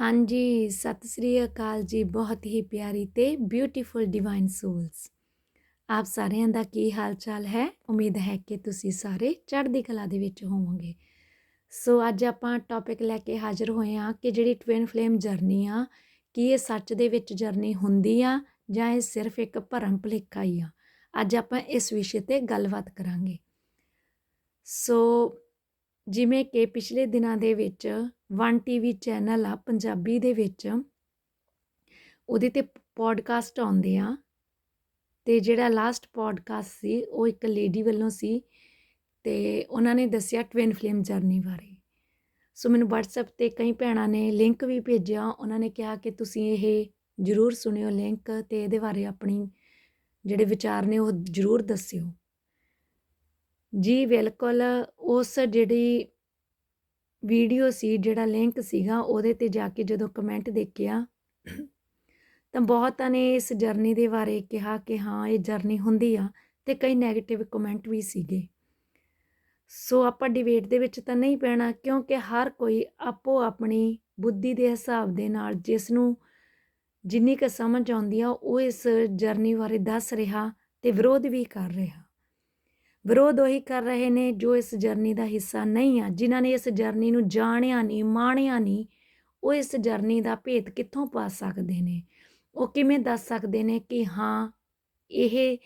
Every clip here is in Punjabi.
ਹਾਂਜੀ, ਸਤਿ ਸ੍ਰੀ ਅਕਾਲ ਜੀ। ਬਹੁਤ ਹੀ ਪਿਆਰੀ ਤੇ ਬਿਊਟੀਫੁਲ ਡਿਵਾਈਨ ਸੋਲਸ ਆਪ ਸਾਰਿਆਂ ਦਾ ਕੀ ਹਾਲ ਚਾਲ ਹੈ? ਉਮੀਦ ਹੈ ਕਿ ਤੁਸੀਂ ਸਾਰੇ ਚੜ੍ਹਦੀ ਕਲਾ ਦੇ ਵਿੱਚ ਹੋਵੋਗੇ। ਸੋ ਅੱਜ ਆਪਾਂ ਟੌਪਿਕ ਲੈ ਕੇ ਹਾਜ਼ਰ ਹੋਏ ਹਾਂ ਕਿ ਜਿਹੜੀ ਟਵਿਨ ਫਲੇਮ ਜਰਨੀ ਆ, ਕੀ ਇਹ ਸੱਚ ਦੇ ਵਿੱਚ ਜਰਨੀ ਹੁੰਦੀ ਆ ਜਾਂ ਇਹ ਸਿਰਫ ਇੱਕ ਭਰਮ ਭੁਲੇਖਾ ਹੀ ਆ? ਅੱਜ ਆਪਾਂ ਇਸ ਵਿਸ਼ੇ ਤੇ ਗੱਲਬਾਤ ਕਰਾਂਗੇ। ਸੋ ਜਿਵੇਂ ਕਿ ਪਿਛਲੇ ਦਿਨਾਂ ਦੇ ਵਿੱਚ ਵਨ ਟੀਵੀ ਚੈਨਲ ਆ, ਪੰਜਾਬੀ ਦੇ ਵਿੱਚ। ਉਹਦੇ ਤੇ ਪੋਡਕਾਸਟ ਆਉਂਦੇ ਆ। ਤੇ ਜਿਹੜਾ ਲਾਸਟ ਪੋਡਕਾਸਟ ਸੀ, ਉਹ ਇੱਕ ਲੇਡੀ ਵੱਲੋਂ ਸੀ ਤੇ ਉਹਨਾਂ ਨੇ ਦੱਸਿਆ ਟਵਿਨ ਫਲੇਮ ਜਰਨੀ ਬਾਰੇ। ਸੋ ਮੈਨੂੰ WhatsApp ਤੇ ਕਈ ਭੈਣਾਂ ਨੇ ਲਿੰਕ ਵੀ ਭੇਜਿਆ। ਉਹਨਾਂ ਨੇ ਕਿਹਾ ਕਿ ਤੁਸੀਂ ਇਹ ਜਰੂਰ ਸੁਣਿਓ ਲਿੰਕ ਤੇ ਇਹਦੇ ਬਾਰੇ ਆਪਣੀ ਜਿਹੜੇ ਵਿਚਾਰ ਨੇ ਉਹ ਜਰੂਰ ਦੱਸਿਓ। ਜੀ, ਬਿਲਕੁਲ ਉਸ ਜਿਹੜੀ ਵੀਡੀਓ ਸੀ, ਜਿਹੜਾ ਲਿੰਕ ਸੀਗਾ, ਉਹਦੇ ਤੇ ਜਾ ਕੇ ਜਦੋਂ ਕਮੈਂਟ ਦੇਖਿਆ, ਤਾਂ ਬਹੁਤਾਂ ਨੇ ਇਸ ਜਰਨੀ ਦੇ ਬਾਰੇ ਕਿਹਾ ਕਿ ਹਾਂ, ਇਹ ਜਰਨੀ ਹੁੰਦੀ ਆ ਤੇ ਕਈ 네ਗੇਟਿਵ ਕਮੈਂਟ ਵੀ ਸੀਗੇ। ਸੋ ਆਪਾਂ ਡਿਬੇਟ ਦੇ ਵਿੱਚ ਤਾਂ ਨਹੀਂ ਪੈਣਾ, ਕਿਉਂਕਿ ਹਰ ਕੋਈ ਆਪੋ ਆਪਣੀ ਬੁੱਧੀ ਦੇ ਹਿਸਾਬ ਦੇ ਨਾਲ ਜਿਸ ਨੂੰ ਜਿੰਨੀ ਕੁ ਸਮਝ ਆਉਂਦੀ ਆ, ਉਹ ਇਸ ਜਰਨੀ ਬਾਰੇ ਦੱਸ ਰਿਹਾ ਤੇ ਵਿਰੋਧ ਵੀ ਕਰ ਰਿਹਾ। ਵਿਰੋਧ ਉਹੀ ਕਰ ਰਹੇ ਨੇ ਜੋ ਇਸ ਜਰਨੀ ਦਾ ਹਿੱਸਾ ਨਹੀਂ ਆ। ਜਿਨ੍ਹਾਂ ਨੇ ਇਸ ਜਰਨੀ ਨੂੰ ਜਾਣਿਆ ਨਹੀਂ, ਮਾਣਿਆ ਨਹੀਂ, ਉਹ ਇਸ ਜਰਨੀ ਦਾ ਭੇਤ ਕਿੱਥੋਂ ਪਾ ਸਕਦੇ ਨੇ? ਉਹ ਕਿਵੇਂ ਦੱਸ ਸਕਦੇ ਨੇ ਕਿ ਹਾਂ, ਇਹ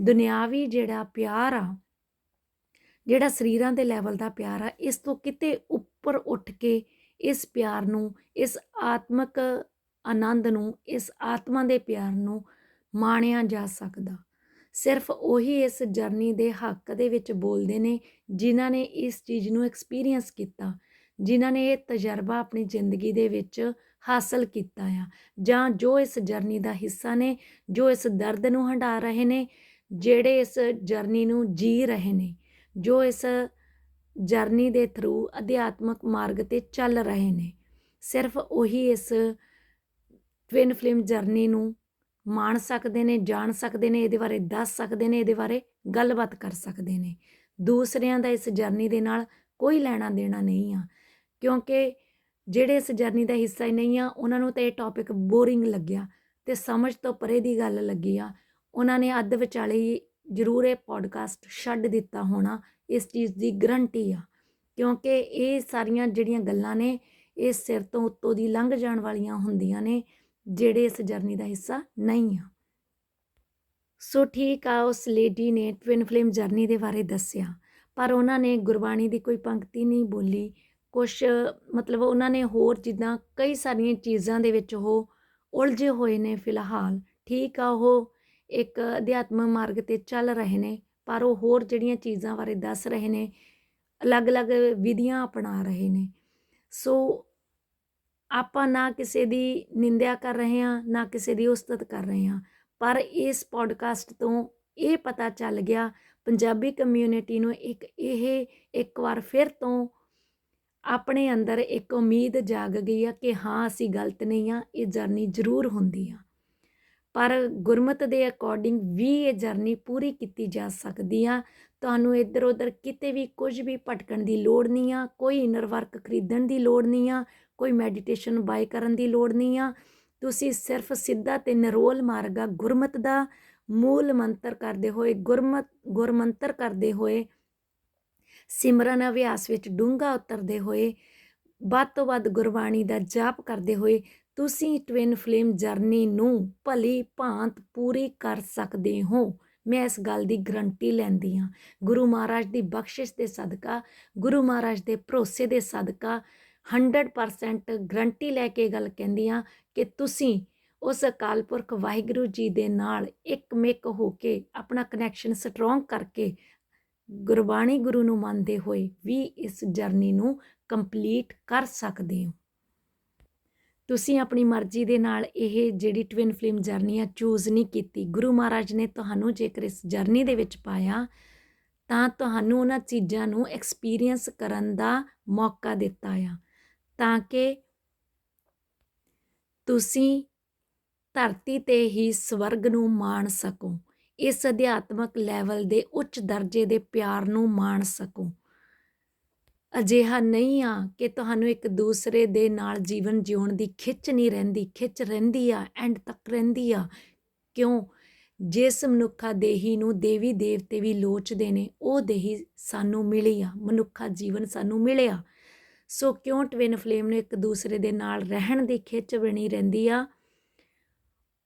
ਦੁਨਿਆਵੀ ਜਿਹੜਾ ਪਿਆਰ ਆ, ਜਿਹੜਾ ਸਰੀਰਾਂ ਦੇ ਲੈਵਲ ਦਾ ਪਿਆਰ ਆ, ਇਸ ਤੋਂ ਕਿਤੇ ਉੱਪਰ ਉੱਠ ਕੇ ਇਸ ਪਿਆਰ ਨੂੰ, ਇਸ ਆਤਮਿਕ ਆਨੰਦ ਨੂੰ, ਇਸ ਆਤਮਾ ਦੇ ਪਿਆਰ ਨੂੰ ਮਾਣਿਆ ਜਾ ਸਕਦਾ। ਸਿਰਫ ਉਹੀ ਇਸ ਜਰਨੀ ਦੇ ਹੱਕ ਦੇ ਵਿੱਚ ਬੋਲਦੇ ਨੇ ਜਿਨ੍ਹਾਂ ਨੇ ਇਸ ਚੀਜ਼ ਨੂੰ ਐਕਸਪੀਰੀਅੰਸ ਕੀਤਾ, ਜਿਨ੍ਹਾਂ ਨੇ ਇਹ ਤਜਰਬਾ ਆਪਣੀ ਜ਼ਿੰਦਗੀ ਦੇ ਵਿੱਚ ਹਾਸਲ ਕੀਤਾ ਆ। ਜਾਂ ਜੋ ਇਸ ਜਰਨੀ ਦਾ ਹਿੱਸਾ ਨੇ, ਜੋ ਇਸ ਦਰਦ ਨੂੰ ਹੰਡਾ ਰਹੇ ਨੇ, ਜਿਹੜੇ ਇਸ ਜਰਨੀ ਨੂੰ ਜੀ ਰਹੇ ਨੇ, ਜੋ ਇਸ ਜਰਨੀ ਦੇ ਥਰੂ ਅਧਿਆਤਮਕ ਮਾਰਗ ਤੇ ਚੱਲ ਰਹੇ ਨੇ, ਸਿਰਫ ਉਹੀ ਇਸ ਟਵਿਨ ਫਲੇਮ ਜਰਨੀ ਨੂੰ ਮਾਣ ਸਕਦੇ ਨੇ, ਜਾਣ ਸਕਦੇ ਨੇ, ਇਹਦੇ ਬਾਰੇ ਦੱਸ ਸਕਦੇ ਨੇ, ਇਹਦੇ ਬਾਰੇ ਗੱਲਬਾਤ ਕਰ ਸਕਦੇ ਨੇ। ਦੂਸਰਿਆਂ ਦਾ ਇਸ ਜਰਨੀ ਦੇ ਨਾਲ ਕੋਈ ਲੈਣਾ ਦੇਣਾ ਨਹੀਂ ਆ। ਕਿਉਂਕਿ ਜਿਹੜੇ ਇਸ ਜਰਨੀ ਦਾ ਹਿੱਸਾ ਹੀ ਨਹੀਂ ਆ, ਉਹਨਾਂ ਨੂੰ ਤਾਂ ਇਹ ਟੌਪਿਕ ਬੋਰਿੰਗ ਲੱਗਿਆ ਤੇ ਸਮਝ ਤੋਂ ਪਰੇ ਦੀ ਗੱਲ ਲੱਗੀ ਆ। ਉਹਨਾਂ ਨੇ ਅੱਧ ਵਿਚਾਲੇ ਹੀ ਜ਼ਰੂਰ ਇਹ ਪੋਡਕਾਸਟ ਛੱਡ ਦਿੱਤਾ ਹੋਣਾ, ਇਸ ਚੀਜ਼ ਦੀ ਗਰੰਟੀ ਆ। ਕਿਉਂਕਿ ਇਹ ਸਾਰੀਆਂ ਜਿਹੜੀਆਂ ਗੱਲਾਂ ਨੇ, ਇਹ ਸਿਰ ਤੋਂ ਉੱਤੋਂ ਦੀ ਲੰਘ ਜਾਣ ਵਾਲੀਆਂ ਹੁੰਦੀਆਂ ਨੇ। ਜਿਹੜੇ ਇਸ ਜਰਨੀ ਦਾ ਹਿੱਸਾ ਨਹੀਂ ਆ। ਸੋ ਠੀਕ ਆ, ਉਸ ਲੇਡੀ ਨੇ ਟਵਿਨ ਫਲੇਮ ਜਰਨੀ ਦੇ ਬਾਰੇ ਦੱਸਿਆ, ਪਰ ਉਹਨਾਂ ਨੇ ਗੁਰਬਾਣੀ ਦੀ ਕੋਈ ਪੰਕਤੀ ਨਹੀਂ ਬੋਲੀ। ਕੁਝ ਮਤਲਬ ਉਹਨਾਂ ਨੇ ਹੋਰ ਜਿੱਦਾਂ ਕਈ ਸਾਰੀਆਂ ਚੀਜ਼ਾਂ ਦੇ ਵਿੱਚ ਉਹ ਉਲਝੇ ਹੋਏ ਨੇ ਫਿਲਹਾਲ। ਠੀਕ ਆ, ਉਹ ਇੱਕ ਅਧਿਆਤਮ ਮਾਰਗ ਤੇ ਚੱਲ ਰਹੇ ਨੇ, ਪਰ ਉਹ ਹੋਰ ਜਿਹੜੀਆਂ ਚੀਜ਼ਾਂ ਬਾਰੇ ਦੱਸ ਰਹੇ ਨੇ, ਅਲੱਗ-ਅਲੱਗ ਵਿਧੀਆਂ ਅਪਣਾ ਰਹੇ ਨੇ। ਸੋ ਆਪਾਂ ਨਾ ਕਿਸੇ ਦੀ ਨਿੰਦਿਆ ਕਰ ਰਹੇ ਹਾਂ, ਨਾ ਕਿਸੇ ਦੀ ਉਸਤਤ ਕਰ ਰਹੇ ਹਾਂ। ਪਰ ਇਸ ਪੋਡਕਾਸਟ ਤੋਂ ਇਹ ਪਤਾ ਚੱਲ ਗਿਆ, ਪੰਜਾਬੀ ਕਮਿਊਨਿਟੀ ਨੂੰ ਇੱਕ ਇਹ ਇੱਕ ਵਾਰ ਫਿਰ ਤੋਂ ਆਪਣੇ ਅੰਦਰ ਇੱਕ ਉਮੀਦ ਜਾਗ ਗਈ ਆ ਕਿ ਹਾਂ, ਅਸੀਂ ਗਲਤ ਨਹੀਂ ਆ ਇਹ ਜਰਨੀ ਜ਼ਰੂਰ ਹੁੰਦੀ ਆ। ਪਰ ਗੁਰਮਤ ਦੇ ਅਕੋਰਡਿੰਗ ਵੀ ਇਹ ਜਰਨੀ ਪੂਰੀ ਕੀਤੀ ਜਾ ਸਕਦੀ ਆ। ਤੁਹਾਨੂੰ ਇੱਧਰ ਉੱਧਰ ਕਿਤੇ ਵੀ ਕੁਝ ਵੀ ਭਟਕਣ ਦੀ ਲੋੜ ਨਹੀਂ ਆ, ਕੋਈ ਇਨਰ ਵਰਕ ਖਰੀਦਣ ਦੀ ਲੋੜ ਨਹੀਂ ਆ ਕੋਈ ਮੈਡੀਟੇਸ਼ਨ ਬਾਈ ਕਰਨ ਦੀ ਲੋੜ ਨਹੀਂ ਆ। ਤੁਸੀਂ ਸਿਰਫ ਸਿੱਧਾ ਤੇ ਨਿਰੋਲ ਮਾਰਗਾ ਆ, ਗੁਰਮਤ ਦਾ ਮੂਲ ਮੰਤਰ ਕਰਦੇ ਹੋਏ, ਗੁਰਮਤ, ਗੁਰਮੰਤਰ ਕਰਦੇ ਹੋਏ, ਸਿਮਰਨ ਅਭਿਆਸ ਵਿੱਚ ਡੂੰਘਾ ਉਤਰਦੇ ਹੋਏ, ਵੱਧ ਤੋਂ ਵੱਧ ਗੁਰਬਾਣੀ ਦਾ ਜਾਪ ਕਰਦੇ ਹੋਏ, ਤੁਸੀਂ ਟਵਿਨ ਫਲੇਮ ਜਰਨੀ ਨੂੰ ਭਲੀ ਭਾਂਤ ਪੂਰੀ ਕਰ ਸਕਦੇ ਹੋ। ਮੈਂ ਇਸ ਗੱਲ ਦੀ ਗਰੰਟੀ ਲੈਂਦੀ ਹਾਂ। ਗੁਰੂ ਮਹਾਰਾਜ ਦੀ ਬਖਸ਼ਿਸ਼ ਦੇ ਸਦਕਾ, ਗੁਰੂ ਮਹਾਰਾਜ ਦੇ ਭਰੋਸੇ ਦੇ ਸਦਕਾ 100% ਗਰੰਟੀ ਲੈ ਕੇ ਗੱਲ ਕਹਿੰਦੀ ਆ ਕਿ ਤੁਸੀਂ ਉਸ ਅਕਾਲ ਪੁਰਖ ਵਾਹਿਗੁਰੂ ਜੀ ਦੇ ਨਾਲ ਇੱਕ ਮਿੱਕ ਹੋ ਕੇ ਆਪਣਾ ਕਨੈਕਸ਼ਨ ਸਟਰੋਂਗ ਕਰਕੇ ਗੁਰਬਾਣੀ ਗੁਰੂ ਨੂੰ ਮੰਨਦੇ ਹੋਏ ਵੀ ਇਸ ਜਰਨੀ ਨੂੰ ਕੰਪਲੀਟ ਕਰ ਸਕਦੇ ਹੋ। ਤੁਸੀਂ ਆਪਣੀ ਮਰਜ਼ੀ ਦੇ ਨਾਲ ਇਹ ਜਿਹੜੀ ਟਵਿਨ ਫਿਲਮ ਜਰਨੀ ਆ ਚੂਜ਼ ਨਹੀਂ ਕੀਤੀ। ਗੁਰੂ ਮਹਾਰਾਜ ਨੇ ਤੁਹਾਨੂੰ ਜੇਕਰ ਇਸ ਜਰਨੀ ਦੇ ਵਿੱਚ ਪਾਇਆ ਤਾਂ ਤੁਹਾਨੂੰ ਉਹਨਾਂ ਚੀਜ਼ਾਂ ਨੂੰ ਐਕਸਪੀਰੀਅੰਸ ਕਰਨ ਦਾ ਮੌਕਾ ਦਿੱਤਾ ਆ। ਤਾਂ ਕਿ ਤੁਸੀਂ ਧਰਤੀ ਤੇ ਹੀ ਸਵਰਗ ਨੂੰ ਮਾਣ ਸਕੋ, ਇਸ ਅਧਿਆਤਮਕ ਲੈਵਲ ਦੇ ਉੱਚ ਦਰਜੇ ਦੇ ਪਿਆਰ ਨੂੰ ਮਾਣ ਸਕੋ। ਅਜਿਹਾ ਨਹੀਂ ਆ ਕਿ ਤੁਹਾਨੂੰ ਇੱਕ ਦੂਸਰੇ ਦੇ ਨਾਲ ਜੀਵਨ ਜਿਉਣ ਦੀ ਖਿੱਚ ਨਹੀਂ ਰਹਿੰਦੀ, ਖਿੱਚ ਰਹਿੰਦੀ ਆ ਐਂਡ ਤੱਕ ਰਹਿੰਦੀ ਆ। ਕਿਉਂ? ਜਿਸ ਮਨੁੱਖਾ ਦੇਹੀ ਨੂੰ ਦੇਵੀ ਦੇਵਤੇ ਵੀ ਲੋਚਦੇ ਨੇ, ਉਹ ਦੇਹੀ ਸਾਨੂੰ ਮਿਲੀ ਆ, ਮਨੁੱਖਾ ਜੀਵਨ ਸਾਨੂੰ ਮਿਲਿਆ। ਸੋ ਕਿਉਂ ਟਵਿਨ ਫਲੇਮ ਨੂੰ ਇੱਕ ਦੂਸਰੇ ਦੇ ਨਾਲ ਰਹਿਣ ਦੀ ਖਿੱਚ ਬਣੀ ਰਹਿੰਦੀ ਆ?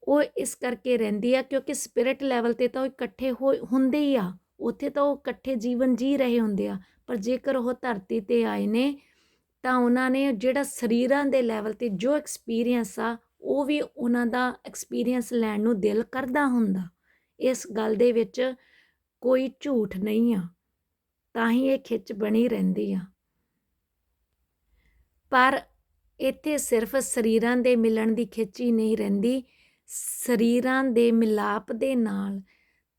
ਉਹ ਇਸ ਕਰਕੇ ਰਹਿੰਦੀ ਆ ਕਿਉਂਕਿ ਸਪਿਰਿਟ ਲੈਵਲ ਤੇ ਤਾਂ ਉਹ ਇਕੱਠੇ ਹੋਏ ਹੁੰਦੇ ਹੀ ਆ। ਉੱਥੇ ਤਾਂ ਉਹ ਇਕੱਠੇ ਜੀਵਨ ਜੀ ਰਹੇ ਹੁੰਦੇ ਆ। ਪਰ ਜੇਕਰ ਉਹ ਧਰਤੀ ਤੇ ਆਏ ਨੇ, ਤਾਂ ਉਹਨਾਂ ਨੇ ਜਿਹੜਾ ਸਰੀਰਾਂ ਦੇ ਲੈਵਲ ਤੇ ਜੋ ਐਕਸਪੀਰੀਅੰਸ ਆ, ਉਹ ਵੀ ਉਹਨਾਂ ਦਾ ਐਕਸਪੀਰੀਅੰਸ ਲੈਣ ਨੂੰ ਦਿਲ ਕਰਦਾ ਹੁੰਦਾ। ਇਸ ਗੱਲ ਦੇ ਵਿੱਚ ਕੋਈ ਝੂਠ ਨਹੀਂ ਆ। ਤਾਂ ਹੀ ਇਹ ਖਿੱਚ ਬਣੀ ਰਹਿੰਦੀ ਆ। ਪਰ ਇੱਥੇ ਸਿਰਫ ਸਰੀਰਾਂ ਦੇ ਮਿਲਣ ਦੀ ਖਿੱਚ ਹੀ ਨਹੀਂ ਰਹਿੰਦੀ, ਸਰੀਰਾਂ ਦੇ ਮਿਲਾਪ ਦੇ ਨਾਲ।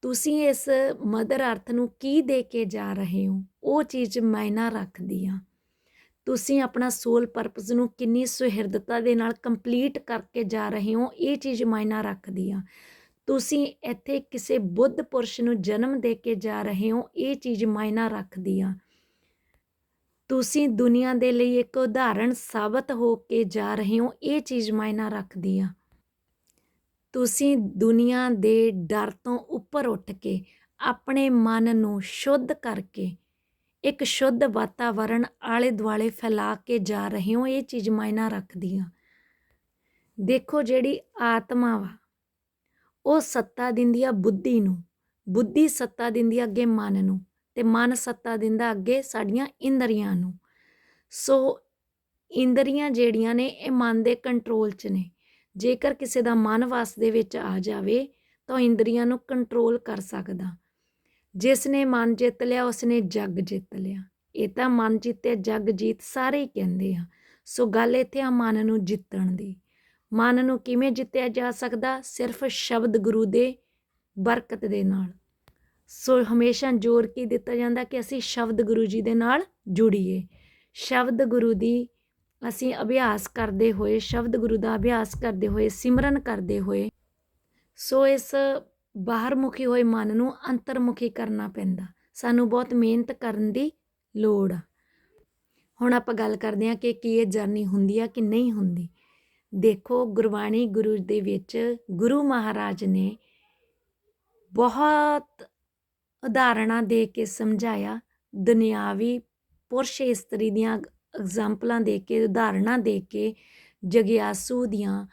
ਤੁਸੀਂ ਇਸ ਮਦਰ ਅਰਥ ਨੂੰ ਕੀ ਦੇ ਕੇ ਜਾ ਰਹੇ ਹੋ? ਉਹ ਚੀਜ਼ ਮਾਇਨਾ ਰੱਖਦੀ ਆ। ਤੁਸੀਂ ਆਪਣਾ ਸੋਲ ਪਰਪਸ ਨੂੰ ਕਿੰਨੀ ਸੁਹਿਰਦਤਾ ਦੇ ਨਾਲ ਕੰਪਲੀਟ ਕਰਕੇ ਜਾ ਰਹੇ ਹੋ, ਇਹ ਚੀਜ਼ ਮਾਇਨਾ ਰੱਖਦੀ ਆ। ਤੁਸੀਂ ਇੱਥੇ ਕਿਸੇ ਬੁੱਧ ਪੁਰਸ਼ ਨੂੰ ਜਨਮ ਦੇ ਕੇ ਜਾ ਰਹੇ ਹੋ, ਇਹ ਚੀਜ਼ ਮਾਇਨਾ ਰੱਖਦੀ ਆ। ਤੁਸੀਂ ਦੁਨੀਆ ਦੇ ਲਈ ਇੱਕ ਉਦਾਹਰਣ ਸਾਬਤ ਹੋ ਕੇ ਜਾ ਰਹੇ ਹੋ, ਇਹ ਚੀਜ਼ ਮਾਇਨਾ ਰੱਖਦੀ ਆ। ਤੁਸੀਂ ਦੁਨੀਆ ਦੇ ਡਰ ਤੋਂ ਉੱਪਰ ਉੱਠ ਕੇ ਆਪਣੇ ਮਨ ਨੂੰ ਸ਼ੁੱਧ ਕਰਕੇ ਇੱਕ ਸ਼ੁੱਧ ਵਾਤਾਵਰਣ ਆਲੇ ਦੁਆਲੇ ਫੈਲਾ ਕੇ ਜਾ ਰਹੇ ਹੋ, ਇਹ ਚੀਜ਼ ਮਾਇਨਾ ਰੱਖਦੀ ਆ। ਦੇਖੋ ਜਿਹੜੀ ਆਤਮਾ ਵਾ, ਉਹ ਸੱਤਾ ਦਿੰਦੀ ਆ ਬੁੱਧੀ ਨੂੰ, ਬੁੱਧੀ ਸੱਤਾ ਦਿੰਦੀ ਆ ਅੱਗੇ ਮਨ ਨੂੰ। ਤੇ ਮਨ ਸੱਤਾ ਦਿੰਦਾ ਅੱਗੇ ਸਾਡੀਆਂ ਇੰਦਰੀਆਂ ਨੂੰ। ਸੋ ਇੰਦਰੀਆਂ ਜਿਹੜੀਆਂ ਨੇ, ਇਹ ਮਨ ਦੇ ਕੰਟਰੋਲ 'ਚ ਨੇ। ਜੇਕਰ ਕਿਸੇ ਦਾ ਮਨ ਵਸ ਦੇ ਵਿੱਚ ਆ ਜਾਵੇ, ਤਾਂ ਉਹ ਇੰਦਰੀਆਂ ਨੂੰ ਕੰਟਰੋਲ ਕਰ ਸਕਦਾ। ਜਿਸ ਨੇ ਮਨ ਜਿੱਤ ਲਿਆ, ਉਸ ਨੇ ਜੱਗ ਜਿੱਤ ਲਿਆ। ਇਹ ਤਾਂ ਮਨ ਜਿੱਤੇ ਜੱਗ ਜੀਤ ਸਾਰੇ ਹੀ ਕਹਿੰਦੇ ਆ। ਸੋ ਗੱਲ ਇੱਥੇ ਆ ਮਨ ਨੂੰ ਜਿੱਤਣ ਦੀ। ਮਨ ਨੂੰ ਕਿਵੇਂ ਜਿੱਤਿਆ ਜਾ ਸਕਦਾ? ਸਿਰਫ ਸ਼ਬਦ ਗੁਰੂ ਦੇ ਬਰਕਤ ਦੇ ਨਾਲ। ਸੋ ਹਮੇਸ਼ਾ ਜ਼ੋਰ ਕੀ ਦਿੱਤਾ ਜਾਂਦਾ ਕਿ ਅਸੀਂ ਸ਼ਬਦ ਗੁਰੂ ਜੀ ਦੇ ਨਾਲ ਜੁੜੀਏ। ਸ਼ਬਦ ਗੁਰੂ ਦੀ ਅਸੀਂ ਅਭਿਆਸ ਕਰਦੇ ਹੋਏ, ਸ਼ਬਦ ਗੁਰੂ ਦਾ ਅਭਿਆਸ ਕਰਦੇ ਹੋਏ, ਸਿਮਰਨ ਕਰਦੇ ਹੋਏ, ਸੋ ਇਸ ਬਾਹਰਮੁਖੀ ਹੋਏ ਮਨ ਨੂੰ ਅੰਤਰਮੁਖੀ ਕਰਨਾ ਪੈਂਦਾ। ਸਾਨੂੰ ਬਹੁਤ ਮਿਹਨਤ ਕਰਨ ਦੀ ਲੋੜ। ਆ ਹੁਣ ਆਪਾਂ ਗੱਲ ਕਰਦੇ ਹਾਂ ਕਿ ਕੀ ਇਹ ਜਰਨੀ ਹੁੰਦੀ ਆ ਕਿ ਨਹੀਂ ਹੁੰਦੀ। ਦੇਖੋ, ਗੁਰਬਾਣੀ ਗੁਰੂ ਦੇ ਵਿੱਚ ਗੁਰੂ ਮਹਾਰਾਜ ਨੇ ਬਹੁਤ ਉਦਾਹਰਣਾਂ ਦੇ ਕੇ ਸਮਝਾਇਆ, ਦੁਨਿਆਵੀ ਪੁਰਸ਼ ਇਸਤਰੀ ਦੀਆਂ ਐਗਜ਼ਾਮਪਲਾਂ ਦੇ ਕੇ, ਉਦਾਹਰਣਾਂ ਦੇ ਕੇ ਜਗਿਆਸੂ ਦੀਆਂ,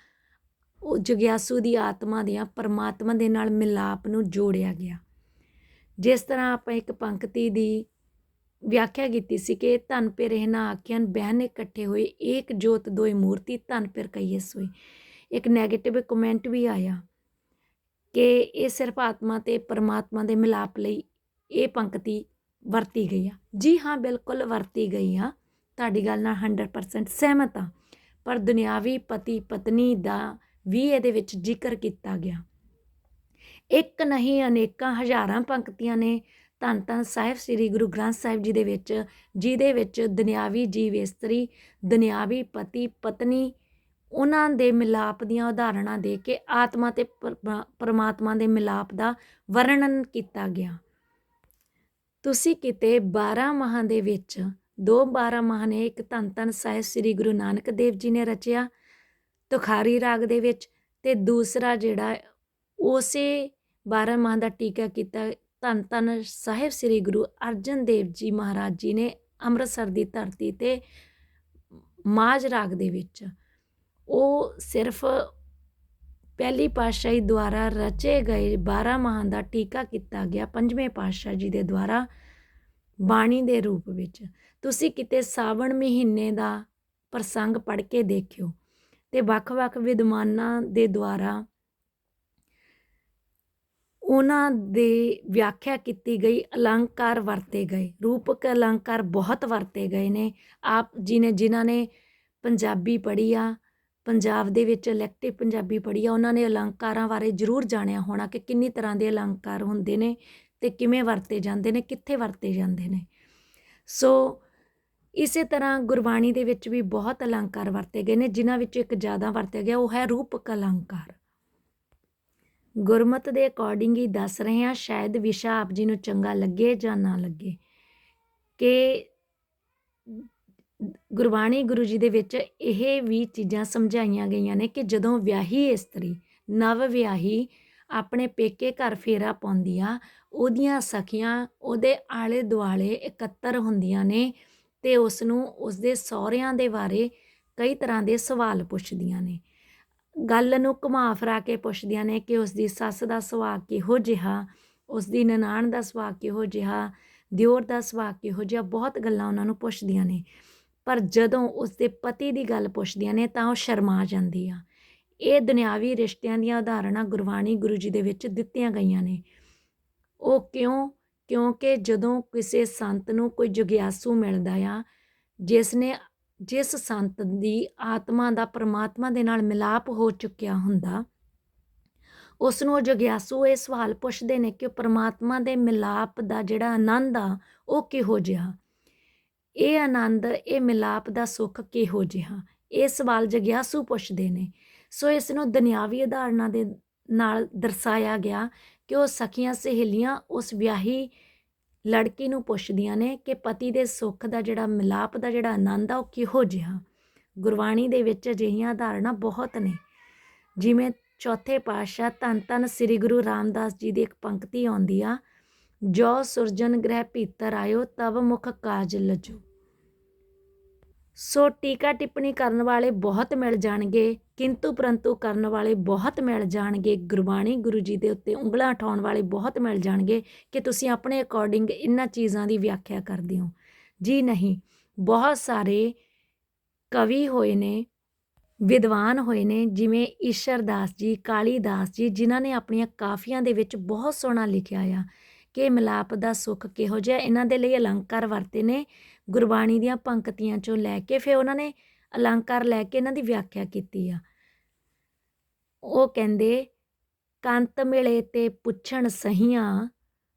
ਉਹ ਜਗਿਆਸੂ ਦੀ ਆਤਮਾ ਦੀਆਂ ਪਰਮਾਤਮਾ ਦੇ ਨਾਲ ਮਿਲਾਪ ਨੂੰ ਜੋੜਿਆ ਗਿਆ। ਜਿਸ ਤਰ੍ਹਾਂ ਆਪਾਂ ਇੱਕ ਪੰਕਤੀ ਦੀ ਵਿਆਖਿਆ ਕੀਤੀ ਸੀ ਕਿ ਧਨ ਪੇ ਰਹਿਣਾ ਆਖਿਆਨ ਬਹਿਨ ਇਕੱਠੇ ਹੋਏ, ਏਕ ਜੋਤ ਦੋਏ ਮੂਰਤੀ, ਧਨ ਪੇ ਕਈਏ ਸੋਏ। ਇੱਕ 네ਗੇਟਿਵ ਕਮੈਂਟ ਵੀ ਆਇਆ। ਕਿ ਇਹ ਸਿਰਫ ਆਤਮਾ ਤੇ ਪਰਮਾਤਮਾ ਦੇ ਮਿਲਾਪ ਲਈ ਇਹ ਪੰਕਤੀ ਵਰਤੀ ਗਈ ਆ। ਜੀ ਹਾਂ, ਬਿਲਕੁਲ ਵਰਤੀ ਗਈ ਆ। ਤੁਹਾਡੀ ਗੱਲ ਨਾਲ 100% ਸਹਿਮਤ ਆ। ਪਰ ਦੁਨਿਆਵੀ ਪਤੀ ਪਤਨੀ ਦਾ ਵੀ ਇਹਦੇ ਵਿੱਚ ਜ਼ਿਕਰ ਕੀਤਾ ਗਿਆ। ਇੱਕ ਨਹੀਂ, ਅਨੇਕਾਂ ਹਜ਼ਾਰਾਂ ਪੰਕਤੀਆਂ ਨੇ ਧੰਨ ਧੰਨ ਸਾਹਿਬ, ਸ੍ਰੀ ਗੁਰੂ ਗ੍ਰੰਥ ਸਾਹਿਬ ਜੀ ਦੇ ਵਿੱਚ, ਜਿਹਦੇ ਵਿੱਚ ਦੁਨਿਆਵੀ ਜੀਵ ਇਸਤਰੀ, ਦੁਨਿਆਵੀ ਪਤੀ ਪਤਨੀ ਉਹਨਾਂ ਦੇ ਮਿਲਾਪ ਦੀਆਂ ਉਦਾਹਰਣਾਂ ਦੇ ਕੇ ਆਤਮਾ ਤੇ ਪਰਮਾਤਮਾ ਦੇ ਮਿਲਾਪ ਦਾ ਵਰਣਨ ਕੀਤਾ ਗਿਆ। ਤੁਸੀਂ ਕਿਤੇ 12 ਮਾਹਾਂ ਦੇ ਵਿੱਚ ਦੋ 12 ਮਾਹ ਨੇ ਇੱਕ ਧੰਨ ਧੰਨ ਸਾਹਿਬ ਸ੍ਰੀ ਗੁਰੂ ਨਾਨਕ ਦੇਵ ਜੀ ਨੇ ਰਚਿਆ, ਤੁਖਾਰੀ ਰਾਗ ਦੇ ਵਿੱਚ ਤੇ ਦੂਸਰਾ ਜਿਹੜਾ ਉਸੇ 12 ਮਾਹ ਦਾ ਟੀਕਾ ਕੀਤਾ ਧੰਨ ਧੰਨ ਸਾਹਿਬ ਸ੍ਰੀ ਗੁਰੂ ਅਰਜਨ ਦੇਵ ਜੀ ਮਹਾਰਾਜ ਜੀ ਨੇ ਅੰਮ੍ਰਿਤਸਰ ਦੀ ਧਰਤੀ ਤੇ ਮਾਝ ਰਾਗ ਦੇ ਵਿੱਚ ਉਹ ਸਿਰਫ ਪਹਿਲੀ ਪਾਤਸ਼ਾਹੀ ਦੁਆਰਾ ਰਚੇ ਗਏ 12 ਮਾਹਾਂ ਦਾ ਟੀਕਾ ਕੀਤਾ ਗਿਆ ਪੰਜਵੇਂ ਪਾਤਸ਼ਾਹ ਜੀ ਦੇ ਦੁਆਰਾ ਬਾਣੀ ਦੇ ਰੂਪ ਵਿੱਚ। ਤੁਸੀਂ ਕਿਤੇ ਸਾਵਣ ਮਹੀਨੇ ਦਾ ਪ੍ਰਸੰਗ ਪੜ੍ਹ ਕੇ ਦੇਖਿਓ ਤੇ ਵੱਖ-ਵੱਖ ਵਿਦਵਾਨਾਂ ਦੇ ਦੁਆਰਾ ਉਹਨਾਂ ਦੇ ਵਿਆਖਿਆ ਕੀਤੀ ਗਈ ਅਲੰਕਾਰ ਵਰਤੇ ਗਏ। ਰੂਪਕ ਅਲੰਕਾਰ ਬਹੁਤ ਵਰਤੇ ਗਏ ਨੇ। ਆਪ ਜੀ ਨੇ ਜਿਨ੍ਹਾਂ ਨੇ ਪੰਜਾਬੀ ਪੜ੍ਹੀ ਆ ਪੰਜਾਬ ਦੇ ਵਿੱਚ ਇਲੈਕਟਿਵ ਪੰਜਾਬੀ ਪੜ੍ਹੀ ਆ ਉਹਨਾਂ ਨੇ ਅਲੰਕਾਰਾਂ ਬਾਰੇ ਜ਼ਰੂਰ ਜਾਣਿਆ ਹੋਣਾ ਕਿ ਕਿੰਨੀ ਤਰ੍ਹਾਂ ਦੇ ਅਲੰਕਾਰ ਹੁੰਦੇ ਨੇ ਤੇ ਕਿਵੇਂ ਵਰਤੇ ਜਾਂਦੇ ਨੇ, ਕਿੱਥੇ ਵਰਤੇ ਜਾਂਦੇ ਨੇ। ਸੋ ਇਸੇ ਤਰ੍ਹਾਂ ਗੁਰਬਾਣੀ ਦੇ ਵਿੱਚ ਵੀ ਬਹੁਤ ਅਲੰਕਾਰ ਵਰਤੇ ਗਏ ਨੇ, ਜਿਨ੍ਹਾਂ ਵਿੱਚੋਂ ਇੱਕ ਜ਼ਿਆਦਾ ਵਰਤਿਆ ਗਿਆ, ਉਹ ਹੈ ਰੂਪਕ ਅਲੰਕਾਰ ਗੁਰਮਤ ਦੇ ਅਕੋਰਡਿੰਗ ਹੀ ਦੱਸ ਰਹੇ ਹਾਂ, ਸ਼ਾਇਦ ਵਿਸ਼ਾ ਆਪ ਜੀ ਨੂੰ ਚੰਗਾ ਲੱਗੇ ਜਾਂ ਨਾ ਲੱਗੇ, ਕਿ ਗੁਰਬਾਣੀ ਗੁਰੂ ਜੀ ਦੇ ਵਿੱਚ ਇਹ ਵੀ ਚੀਜ਼ਾਂ ਸਮਝਾਈਆਂ ਗਈਆਂ ਨੇ ਕਿ ਜਦੋਂ ਵਿਆਹੀ ਇਸਤਰੀ, ਨਵ ਵਿਆਹੀ ਆਪਣੇ ਪੇਕੇ ਘਰ ਫੇਰਾ ਪਾਉਂਦੀ ਆ ਉਹਦੀਆਂ ਸਖੀਆਂ ਉਹਦੇ ਆਲੇ ਦੁਆਲੇ ਇਕੱਤਰ ਹੁੰਦੀਆਂ ਨੇ ਤੇ ਉਸ ਨੂੰ ਉਸਦੇ ਸਹੁਰਿਆਂ ਦੇ ਬਾਰੇ ਕਈ ਤਰ੍ਹਾਂ ਦੇ ਸਵਾਲ ਪੁੱਛਦੀਆਂ ਨੇ। ਗੱਲ ਨੂੰ ਘੁਮਾ ਫਰਾ ਕੇ ਪੁੱਛਦੀਆਂ ਨੇ ਕਿ ਉਸ ਦੀ ਸੱਸ ਦਾ ਸੁਭਾਅ ਕਿਹੋ ਜਿਹਾ ਉਸ ਦੀ ਨਨਾਣ ਦਾ ਸੁਭਾਅ ਕਿਹੋ ਜਿਹਾ, ਦਿਓਰ ਦਾ ਸੁਭਾਅ ਕਿਹੋ ਜਿਹਾ, ਬਹੁਤ ਗੱਲਾਂ ਉਹਨਾਂ ਨੂੰ ਪੁੱਛਦੀਆਂ ਨੇ। ਪਰ ਜਦੋਂ ਉਸਦੇ ਪਤੀ ਦੀ ਗੱਲ ਪੁੱਛਦੀਆਂ ਨੇ ਤਾਂ ਉਹ ਸ਼ਰਮਾ ਜਾਂਦੀ ਆ। ਇਹ ਦੁਨਿਆਵੀ ਰਿਸ਼ਤਿਆਂ ਦੀਆਂ ਉਦਾਹਰਨਾਂ ਗੁਰਬਾਣੀ ਗੁਰੂ ਜੀ ਦੇ ਵਿੱਚ ਦਿੱਤੀਆਂ ਗਈਆਂ ਨੇ। ਉਹ ਕਿਉਂ? ਕਿਉਂਕਿ ਜਦੋਂ ਕਿਸੇ ਸੰਤ ਨੂੰ ਕੋਈ ਜਗਿਆਸੂ ਮਿਲਦਾ ਆ, ਜਿਸ ਨੇ, ਜਿਸ ਸੰਤ ਦੀ ਆਤਮਾ ਦਾ ਪਰਮਾਤਮਾ ਦੇ ਨਾਲ ਮਿਲਾਪ ਹੋ ਚੁੱਕਿਆ ਹੁੰਦਾ ਉਸ ਨੂੰ ਉਹ ਜਗਿਆਸੂ ਇਹ ਸਵਾਲ ਪੁੱਛਦੇ ਨੇ ਕਿ ਪਰਮਾਤਮਾ ਦੇ ਮਿਲਾਪ ਦਾ ਜਿਹੜਾ ਆਨੰਦ ਆ, ਉਹ ਕਿਹੋ ਜਿਹਾ? ਇਹ ਆਨੰਦ, ਇਹ ਮਿਲਾਪ ਦਾ ਸੁੱਖ ਕਿਹੋ ਜਿਹਾ? ਇਹ ਸਵਾਲ ਜਗਿਆਸੂ ਪੁੱਛਦੇ ਨੇ। ਸੋ ਇਸ ਨੂੰ ਦੁਨਿਆਵੀ ਉਦਾਹਰਨਾਂ ਦੇ ਨਾਲ ਦਰਸਾਇਆ ਗਿਆ ਕਿ ਉਹ ਸਖੀਆਂ ਸਹੇਲੀਆਂ ਉਸ ਵਿਆਹੀ ਲੜਕੀ ਨੂੰ ਪੁੱਛਦੀਆਂ ਨੇ ਕਿ ਪਤੀ ਦੇ ਸੁੱਖ ਦਾ ਜਿਹੜਾ ਮਿਲਾਪ ਦਾ ਜਿਹੜਾ ਆਨੰਦ ਆ, ਉਹ ਕਿਹੋ ਜਿਹਾ? ਗੁਰਬਾਣੀ ਦੇ ਵਿੱਚ ਅਜਿਹੀਆਂ ਉਦਾਹਰਨਾਂ ਬਹੁਤ ਨੇ। ਜਿਵੇਂ ਚੌਥੇ ਪਾਤਸ਼ਾਹ ਧੰਨ ਧੰਨ ਸ੍ਰੀ ਗੁਰੂ ਰਾਮਦਾਸ ਜੀ ਦੀ ਇੱਕ ਪੰਕਤੀ ਆਉਂਦੀ ਆ, ਜੋ ਸੁਰਜਨ ਗ੍ਰਹਿ ਭੀਤਰ ਆਇਓ ਤਬ ਮੁਖ ਕਾਜ ਲਜੋ। ਸੋ ਟੀਕਾ ਟਿੱਪਣੀ ਕਰਨ ਵਾਲੇ ਬਹੁਤ ਮਿਲ ਜਾਣਗੇ, ਕਿੰਤੂ ਪਰੰਤੂ ਕਰਨ ਵਾਲੇ ਬਹੁਤ ਮਿਲ ਜਾਣਗੇ, ਗੁਰਬਾਣੀ ਗੁਰੂ ਜੀ ਦੇ ਉੱਤੇ ਉਂਗਲਾਂ ਉਠਾਉਣ ਵਾਲੇ ਬਹੁਤ ਮਿਲ ਜਾਣਗੇ ਕਿ ਤੁਸੀਂ ਆਪਣੇ ਅਕੋਰਡਿੰਗ ਇਹਨਾਂ ਚੀਜ਼ਾਂ ਦੀ ਵਿਆਖਿਆ ਕਰਦੇ ਹੋ। ਜੀ ਨਹੀਂ, ਬਹੁਤ ਸਾਰੇ ਕਵੀ ਹੋਏ ਨੇ, ਵਿਦਵਾਨ ਹੋਏ ਨੇ, ਜਿਵੇਂ ਈਸ਼ਰਦਾਸ ਜੀ ਕਾਲੀਦਾਸ ਜੀ, ਜਿਨ੍ਹਾਂ ਨੇ ਆਪਣੀਆਂ ਕਾਫੀਆਂ ਦੇ ਵਿੱਚ ਬਹੁਤ ਸੋਹਣਾ ਲਿਖਿਆ ਆ ਕਿ ਮਿਲਾਪ ਦਾ ਸੁੱਖ ਕਿਹੋ ਜਿਹਾ ਇਹਨਾਂ ਦੇ ਲਈ ਅਲੰਕਾਰ ਵਰਤੇ ਨੇ ਗੁਰਬਾਣੀ ਦੀਆਂ ਪੰਕਤੀਆਂ ਚੋਂ ਲੈ ਕੇ ਫਿਰ ਉਹਨਾਂ ਨੇ ਅਲੰਕਾਰ ਲੈ ਕੇ ਇਹਨਾਂ ਦੀ ਵਿਆਖਿਆ ਕੀਤੀ ਆ। ਉਹ ਕਹਿੰਦੇ, ਕੰਤ ਮਿਲੇ ਤੇ ਪੁੱਛਣ ਸਹੀਆਂ,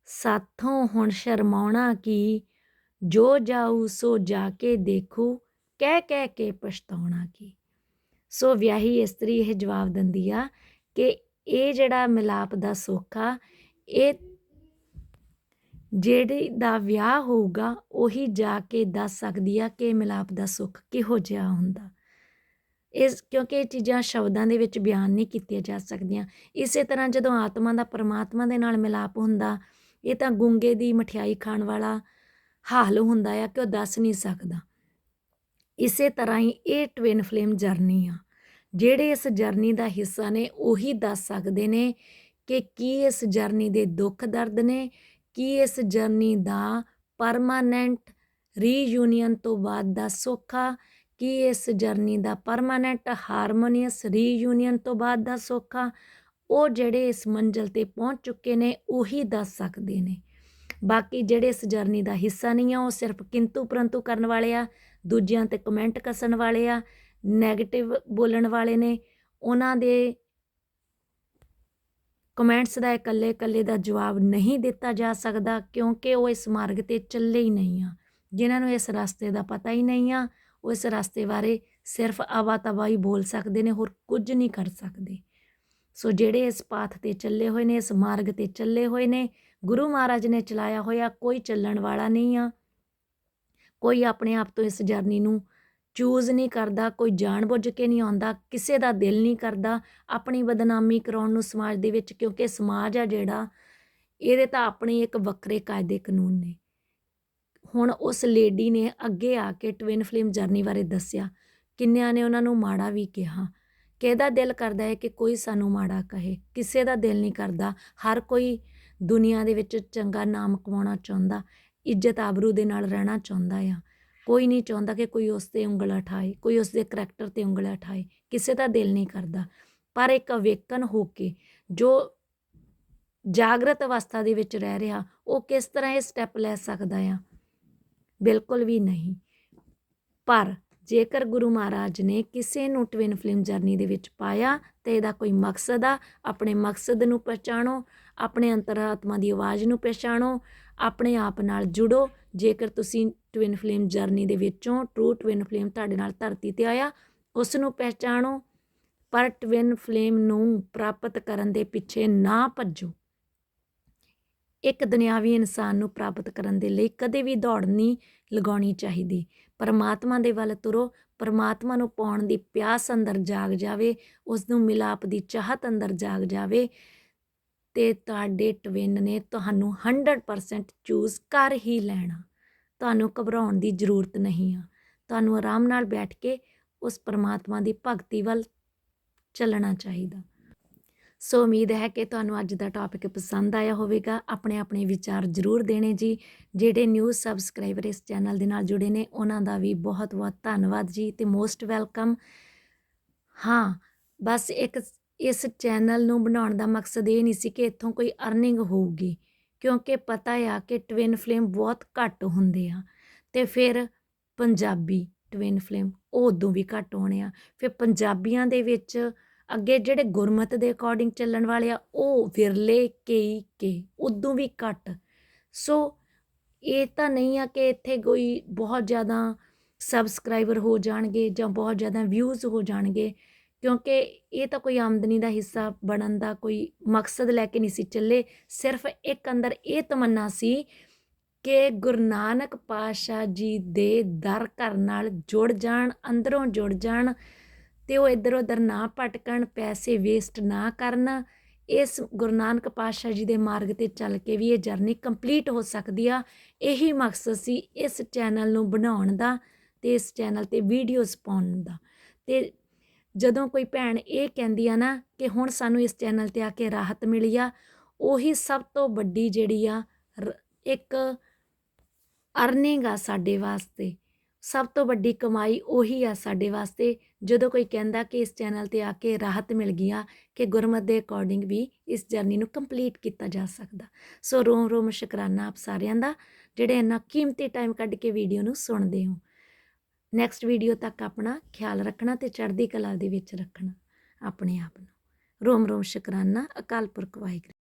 ਸਾਥੋਂ ਹੁਣ ਸ਼ਰਮਾਉਣਾ ਕੀ? ਜੋ ਜਾਊ ਸੋ ਜਾ ਕੇ ਦੇਖੂ, ਕਹਿ ਕਹਿ ਕੇ ਪਛਤਾਉਣਾ ਕੀ? ਸੋ ਵਿਆਹੀ ਇਸਤਰੀ ਇਹ ਜਵਾਬ ਦਿੰਦੀ ਆ ਕਿ ਇਹ ਜਿਹੜਾ ਮਿਲਾਪ ਦਾ ਸੁੱਖ ਆ ਇਹ ਜਿਹੜੇ ਦਾ ਵਿਆਹ ਹੋਊਗਾ, ਉਹੀ ਜਾ ਕੇ ਦੱਸ ਸਕਦੀ ਆ ਕਿ ਮਿਲਾਪ ਦਾ ਸੁੱਖ ਕਿਹੋ ਜਿਹਾ ਹੁੰਦਾ। ਇਸ, ਕਿਉਂਕਿ ਇਹ ਚੀਜ਼ਾਂ ਸ਼ਬਦਾਂ ਦੇ ਵਿੱਚ ਬਿਆਨ ਨਹੀਂ ਕੀਤੀਆਂ ਜਾ ਸਕਦੀਆਂ। ਇਸੇ ਤਰ੍ਹਾਂ ਜਦੋਂ ਆਤਮਾ ਦਾ ਪਰਮਾਤਮਾ ਦੇ ਨਾਲ ਮਿਲਾਪ ਹੁੰਦਾ, ਇਹ ਤਾਂ ਗੁੰਗੇ ਦੀ ਮਠਿਆਈ ਖਾਣ ਵਾਲਾ ਹਾਲ ਹੁੰਦਾ ਆ ਕਿ ਉਹ ਦੱਸ ਨਹੀਂ ਸਕਦਾ। ਇਸੇ ਤਰ੍ਹਾਂ ਹੀ ਇਹ ਟਵਿਨ ਫਲੇਮ ਜਰਨੀ ਆ। ਜਿਹੜੇ ਇਸ ਜਰਨੀ ਦਾ ਹਿੱਸਾ ਨੇ, ਉਹੀ ਦੱਸ ਸਕਦੇ ਨੇ ਕਿ ਕੀ ਇਸ ਜਰਨੀ ਦੇ ਦੁੱਖ ਦਰਦ ਨੇ ਕੀ ਇਸ ਜਰਨੀ ਦਾ ਪਰਮਾਨੈਂਟ ਰੀਯੂਨੀਅਨ ਤੋਂ ਬਾਅਦ ਦਾ ਸੁੱਖ, ਕੀ ਇਸ ਜਰਨੀ ਦਾ ਪਰਮਾਨੈਂਟ ਹਾਰਮੋਨੀਅਸ ਰੀਯੂਨੀਅਨ ਤੋਂ ਬਾਅਦ ਦਾ ਸੁੱਖ, ਉਹ ਜਿਹੜੇ ਇਸ ਮੰਜ਼ਲ ਤੇ ਪਹੁੰਚ ਚੁੱਕੇ ਨੇ, ਉਹੀ ਦੱਸ ਸਕਦੇ ਨੇ। ਬਾਕੀ ਜਿਹੜੇ ਇਸ ਜਰਨੀ ਦਾ ਹਿੱਸਾ ਨਹੀਂ ਆ, ਉਹ ਸਿਰਫ ਕਿੰਤੂ ਪਰੰਤੂ ਕਰਨ ਵਾਲੇ ਆ, ਦੂਜਿਆਂ ਤੇ ਕਮੈਂਟ ਕੱਸਣ ਵਾਲੇ ਆ 네ਗੇਟਿਵ ਬੋਲਣ ਵਾਲੇ ਨੇ, ਉਹਨਾਂ ਦੇ ਕਮੈਂਟਸ ਦਾ ਇਕੱਲੇ ਇਕੱਲੇ ਦਾ ਜਵਾਬ ਨਹੀਂ ਦਿੱਤਾ ਜਾ ਸਕਦਾ ਕਿਉਂਕਿ ਉਹ ਇਸ ਮਾਰਗ ਤੇ ਚੱਲੇ ਹੀ ਨਹੀਂ ਆ। ਜਿਨ੍ਹਾਂ ਨੂੰ ਇਸ ਰਸਤੇ ਦਾ ਪਤਾ ਹੀ ਨਹੀਂ ਆ, ਉਹ ਇਸ ਰਸਤੇ ਬਾਰੇ ਸਿਰਫ ਆਵਾ ਤਵਾ ਹੀ ਬੋਲ ਸਕਦੇ ਨੇ, ਹੋਰ ਕੁਝ ਨਹੀਂ ਕਰ ਸਕਦੇ। ਸੋ ਜਿਹੜੇ ਇਸ ਪਾਥ ਤੇ ਚੱਲੇ ਹੋਏ ਨੇ, ਇਸ ਮਾਰਗ ਤੇ ਚੱਲੇ ਹੋਏ ਨੇ, ਗੁਰੂ ਮਹਾਰਾਜ ਨੇ ਚਲਾਇਆ ਹੋਇਆ ਕੋਈ ਚੱਲਣ ਵਾਲਾ ਨਹੀਂ ਆ। ਕੋਈ ਆਪਣੇ ਆਪ ਤੋਂ ਇਸ ਜਰਨੀ ਨੂੰ ਚੂਜ਼ ਨਹੀਂ ਕਰਦਾ, ਕੋਈ ਜਾਣਬੁੱਝ ਕੇ ਨਹੀਂ ਆਉਂਦਾ, ਕਿਸੇ ਦਾ ਦਿਲ ਨਹੀਂ ਕਰਦਾ ਆਪਣੀ ਬਦਨਾਮੀ ਕਰਾਉਣ ਨੂੰ ਸਮਾਜ ਦੇ ਵਿੱਚ, ਕਿਉਂਕਿ ਸਮਾਜ ਆ ਜਿਹੜਾ, ਇਹਦੇ ਤਾਂ ਆਪਣੇ ਇੱਕ ਵੱਖਰੇ ਕਾਇਦੇ ਕਾਨੂੰਨ ਨੇ। ਹੁਣ ਉਸ ਲੇਡੀ ਨੇ ਅੱਗੇ ਆ ਕੇ ਟਵਿਨ ਫਿਲਮ ਜਰਨੀ ਬਾਰੇ ਦੱਸਿਆ। ਕਿੰਨਿਆਂ ਨੇ ਉਹਨਾਂ ਨੂੰ ਮਾੜਾ ਵੀ ਕਿਹਾ। ਕਿਹਦਾ ਦਿਲ ਕਰਦਾ ਹੈ ਕਿ ਕੋਈ ਸਾਨੂੰ ਮਾੜਾ ਕਹੇ? ਕਿਸੇ ਦਾ ਦਿਲ ਨਹੀਂ ਕਰਦਾ। ਹਰ ਕੋਈ ਦੁਨੀਆ ਦੇ ਵਿੱਚ ਚੰਗਾ ਨਾਮ ਕਮਾਉਣਾ ਚਾਹੁੰਦਾ, ਇੱਜ਼ਤ ਆਬਰੂ ਦੇ ਨਾਲ ਰਹਿਣਾ ਚਾਹੁੰਦਾ ਆ। ਕੋਈ ਨਹੀਂ ਚਾਹੁੰਦਾ ਕਿ ਕੋਈ ਉਸ ਤੇ ਉਂਗਲ ਉਠਾਏ, ਕੋਈ ਉਸ ਦੇ ਕਰੈਕਟਰ ਤੇ ਉਂਗਲ ਉਠਾਏ, ਕਿਸੇ ਦਾ ਦਿਲ ਨਹੀਂ ਕਰਦਾ। ਪਰ ਇੱਕ ਅਵੇਕਨ ਹੋ ਕੇ ਜੋ ਜਾਗਰਤ ਅਵਸਥਾ ਦੇ ਵਿੱਚ ਰਹਿ ਰਿਹਾ, ਉਹ ਕਿਸ ਤਰ੍ਹਾਂ ਇਹ ਸਟੈਪ ਲੈ ਸਕਦਾ ਆ? ਬਿਲਕੁਲ ਵੀ ਨਹੀਂ। ਪਰ ਜੇਕਰ ਗੁਰੂ ਮਹਾਰਾਜ ਨੇ ਕਿਸੇ ਨੂੰ ਟਵਿਨ ਫਿਲਮ ਜਰਨੀ ਦੇ ਵਿੱਚ ਪਾਇਆ, ਤੇ ਇਹਦਾ ਕੋਈ ਮਕਸਦ ਆ, ਆਪਣੇ ਮਕਸਦ ਨੂੰ ਪਛਾਣੋ, ਆਪਣੇ ਅੰਤਰਾਤਮਾ ਦੀ ਆਵਾਜ਼ ਨੂੰ ਪਛਾਣੋ, ਆਪਣੇ ਆਪ ਨਾਲ ਜੁੜੋ ਜੇਕਰ ਤੁਸੀਂ ਟਵਿਨ ਫਲੇਮ ਜਰਨੀ ਦੇ ਵਿੱਚੋਂ ਟਰੂ ਟਵਿਨ ਫਲੇਮ ਤੁਹਾਡੇ ਨਾਲ ਧਰਤੀ ਤੇ ਆਇਆ ਉਸ ਨੂੰ ਪਹਿਚਾਣੋ, ਪਰ ਟਵਿਨ ਫਲੇਮ ਨੂੰ ਪ੍ਰਾਪਤ ਕਰਨ ਦੇ ਪਿੱਛੇ ਨਾ ਭੱਜੋ। ਇੱਕ ਦੁਨਿਆਵੀ ਇਨਸਾਨ ਨੂੰ ਪ੍ਰਾਪਤ ਕਰਨ ਦੇ ਲਈ ਕਦੇ ਵੀ ਦੌੜ ਨਹੀਂ ਲਗਾਉਣੀ ਚਾਹੀਦੀ। ਪਰਮਾਤਮਾ ਦੇ ਵੱਲ ਤੁਰੋ, ਪਰਮਾਤਮਾ ਨੂੰ ਪਾਉਣ ਦੀ ਪਿਆਸ ਅੰਦਰ ਜਾਗ ਜਾਵੇ ਉਸ ਨੂੰ ਮਿਲਾਪ ਦੀ ਚਾਹਤ ਅੰਦਰ ਜਾਗ ਜਾਵੇ। ਅਤੇ ਤੁਹਾਡੇ ਟਵਿਨ ਨੇ ਤੁਹਾਨੂੰ 100% ਚੂਜ਼ ਕਰ ਹੀ ਲੈਣਾ। ਤੁਹਾਨੂੰ ਘਬਰਾਉਣ ਦੀ ਜ਼ਰੂਰਤ ਨਹੀਂ ਆ। ਤੁਹਾਨੂੰ ਆਰਾਮ ਨਾਲ ਬੈਠ ਕੇ ਉਸ ਪਰਮਾਤਮਾ ਦੀ ਭਗਤੀ ਵੱਲ ਚੱਲਣਾ ਚਾਹੀਦਾ। ਸੋ ਉਮੀਦ ਹੈ ਕਿ ਤੁਹਾਨੂੰ ਅੱਜ ਦਾ ਟੌਪਿਕ ਪਸੰਦ ਆਇਆ ਹੋਵੇਗਾ। ਆਪਣੇ ਆਪਣੇ ਵਿਚਾਰ ਜ਼ਰੂਰ ਦੇਣੇ ਜੀ। ਜਿਹੜੇ ਨਿਊ ਸਬਸਕ੍ਰਾਈਬਰ ਇਸ ਚੈਨਲ ਦੇ ਨਾਲ ਜੁੜੇ ਨੇ, ਉਹਨਾਂ ਦਾ ਵੀ ਬਹੁਤ ਬਹੁਤ ਧੰਨਵਾਦ ਜੀ ਤੇ ਮੋਸਟ ਵੈਲਕਮ ਹਾਂ, ਬਸ ਇੱਕ ਇਸ ਚੈਨਲ ਨੂੰ ਬਣਾਉਣ ਦਾ ਮਕਸਦ ਇਹ ਨਹੀਂ ਸੀ ਕਿ ਇੱਥੋਂ ਕੋਈ ਅਰਨਿੰਗ ਹੋਊਗੀ, ਕਿਉਂਕਿ ਪਤਾ ਆ ਕਿ ਟਵਿਨ ਫਲੇਮ ਬਹੁਤ ਘੱਟ ਹੁੰਦੇ ਆ ਤੇ ਫਿਰ ਪੰਜਾਬੀ ਟਵਿਨ ਫਲੇਮ ਉਹ ਉਦੋਂ ਵੀ ਘੱਟ ਹੋਣੇ ਆ, ਫਿਰ ਪੰਜਾਬੀਆਂ ਦੇ ਵਿੱਚ ਅੱਗੇ ਜਿਹੜੇ ਗੁਰਮਤ ਦੇ ਅਕੋਰਡਿੰਗ ਚੱਲਣ ਵਾਲੇ ਆ, ਉਹ ਵਿਰਲੇ ਕਈ ਕੇ, ਉਦੋਂ ਵੀ ਘੱਟ। ਸੋ ਇਹ ਤਾਂ ਨਹੀਂ ਆ ਕਿ ਇੱਥੇ ਕੋਈ ਬਹੁਤ ਜ਼ਿਆਦਾ ਸਬਸਕ੍ਰਾਈਬਰ ਹੋ ਜਾਣਗੇ ਜਾਂ ਬਹੁਤ ਜ਼ਿਆਦਾ ਵਿਊਜ਼ ਹੋ ਜਾਣਗੇ ਕਿਉਂਕਿ ਇਹ ਤਾਂ ਕੋਈ ਆਮਦਨੀ ਦਾ ਹਿੱਸਾ ਬਣਨ ਦਾ ਕੋਈ ਮਕਸਦ ਲੈ ਕੇ ਨਹੀਂ ਸੀ ਚੱਲੇ। ਸਿਰਫ ਇੱਕ ਅੰਦਰ ਇਹ ਤਮੰਨਾ ਸੀ ਕਿ ਗੁਰੂ ਨਾਨਕ ਪਾਤਸ਼ਾਹ ਜੀ ਦੇ ਦਰ ਘਰ ਨਾਲ ਜੁੜ ਜਾਣ, ਅੰਦਰੋਂ ਜੁੜ ਜਾਣ ਤੇ ਉਹ ਇੱਧਰ ਉੱਧਰ ਨਾ ਭਟਕਣ, ਪੈਸੇ ਵੇਸਟ ਨਾ ਕਰਨ। ਇਸ ਗੁਰੂ ਨਾਨਕ ਪਾਤਸ਼ਾਹ ਜੀ ਦੇ ਮਾਰਗ ਤੇ ਚੱਲ ਕੇ ਵੀ ਇਹ ਜਰਨੀ ਕੰਪਲੀਟ ਹੋ ਸਕਦੀ ਆ। ਇਹੀ ਮਕਸਦ ਸੀ ਇਸ ਚੈਨਲ ਨੂੰ ਬਣਾਉਣ ਦਾ ਤੇ ਇਸ ਚੈਨਲ ਤੇ ਵੀਡੀਓਜ਼ ਪਾਉਣ ਦਾ। ਤੇ ਜਦੋਂ ਕੋਈ ਭੈਣ ਇਹ ਕਹਿੰਦੀ ਆ ਨਾ ਕਿ ਹੁਣ ਸਾਨੂੰ ਇਸ ਚੈਨਲ ਤੇ ਆ ਕੇ ਰਾਹਤ ਮਿਲੀ ਆ, ਉਹੀ ਸਭ ਤੋਂ ਵੱਡੀ ਜਿਹੜੀ ਆ, ਰ- ਇੱਕ ਅਰਨਿੰਗ ਆ ਸਾਡੇ ਵਾਸਤੇ। ਸਭ ਤੋਂ ਵੱਡੀ ਕਮਾਈ ਉਹੀ ਆ ਸਾਡੇ ਵਾਸਤੇ। ਜਦੋਂ ਕੋਈ ਕਹਿੰਦਾ ਕਿ ਇਸ ਚੈਨਲ ਤੇ ਆ ਕੇ ਰਾਹਤ ਮਿਲ ਗਈ ਆ, ਕਿ ਗੁਰਮਤ ਦੇ ਅਕੋਰਡਿੰਗ ਵੀ ਇਸ ਜਰਨੀ ਨੂੰ ਕੰਪਲੀਟ ਕੀਤਾ ਜਾ ਸਕਦਾ। ਸੋ ਰੋਮ ਰੋਮ ਸ਼ੁਕਰਾਨਾ ਆਪ ਸਾਰਿਆਂ ਦਾ, ਜਿਹੜੇ ਇੰਨਾ ਕੀਮਤੀ ਟਾਈਮ ਕੱਢ ਕੇ ਵੀਡੀਓ ਨੂੰ ਸੁਣਦੇ ਹੋ। ਨੈਕਸਟ ਵੀਡੀਓ ਤੱਕ ਆਪਣਾ ਖਿਆਲ ਰੱਖਣਾ ਤੇ ਚੜ੍ਹਦੀ ਕਲਾ ਦੇ ਵਿੱਚ ਰੱਖਣਾ, ਆਪਣੇ ਆਪ ਨੂੰ। ਰੋਮ ਰੋਮ ਸ਼ੁਕਰਾਨਾ, ਅਕਾਲ ਪੁਰਖ ਵਾਹਿਗੁਰੂ।